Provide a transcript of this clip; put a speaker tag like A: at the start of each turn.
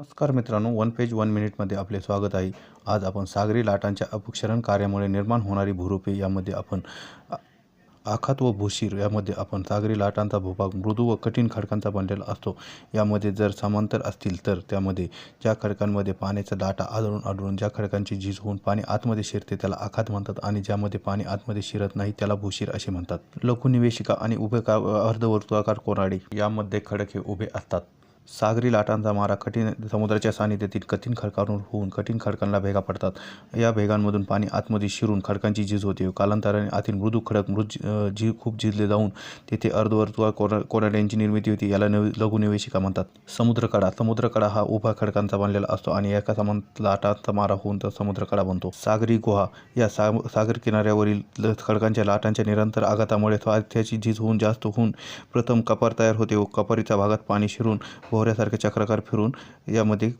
A: नमस्कार मित्रांनो one page one मिनिटमध्ये आपले स्वागत आहे. आज आपण सागरी लाटांच्या अपक्षरण कार्यामुळे निर्माण होणारी भूरूपे यामध्ये आपण आखात व भूशीर यामध्ये आपण सागरी लाटांचा भूभाग मृदू व कठीण खडकांचा बनलेला असतो. यामध्ये जर समांतर असतील तर त्यामध्ये ज्या खडकांमध्ये पाण्याचा लाटा आढळून आढळून ज्या खडकांची झीज होऊन पाणी आतमध्ये शिरते त्याला आखात म्हणतात आणि ज्यामध्ये पाणी आतमध्ये शिरत नाही त्याला भूशीर असे म्हणतात. लघुनिवेशिका आणि उभे का अर्धवर्तुळाकार कोराडी यामध्ये खडक हे उभे असतात. सागरी लाटांचा मारा कठीण समुद्राच्या सानिध्यातील कठीण खडकांवर होऊन कठीण खडकांना भेगा पडतात. या भेगांमधून पाणी आतमध्ये शिरून खडकांची झीज होते. कालांतराने आतील मृदू खडक मृद जी खूप झिजले जाऊन तेथे अर्धवर्तुळाकार कोरा कोराड्यांची निर्मिती होती. याला नव लघुनिवेशिका म्हणतात. समुद्रकडा समुद्रकडा हा उभा खडकांचा बनलेला असतो आणि एका समान लाटांचा मारा होऊन तर समुद्रकडा बनतो. सागरी गुहा या सा सागर किनाऱ्यावरील खडकांच्या लाटांच्या निरंतर आघातामुळे स्वास्थ्याची झीज होऊन जास्त होऊन प्रथम कपार तयार होते व कपारीच्या भागात पाणी शिरून व भोवऱ्यासारखे चक्राकार फिरून यामध्ये कु-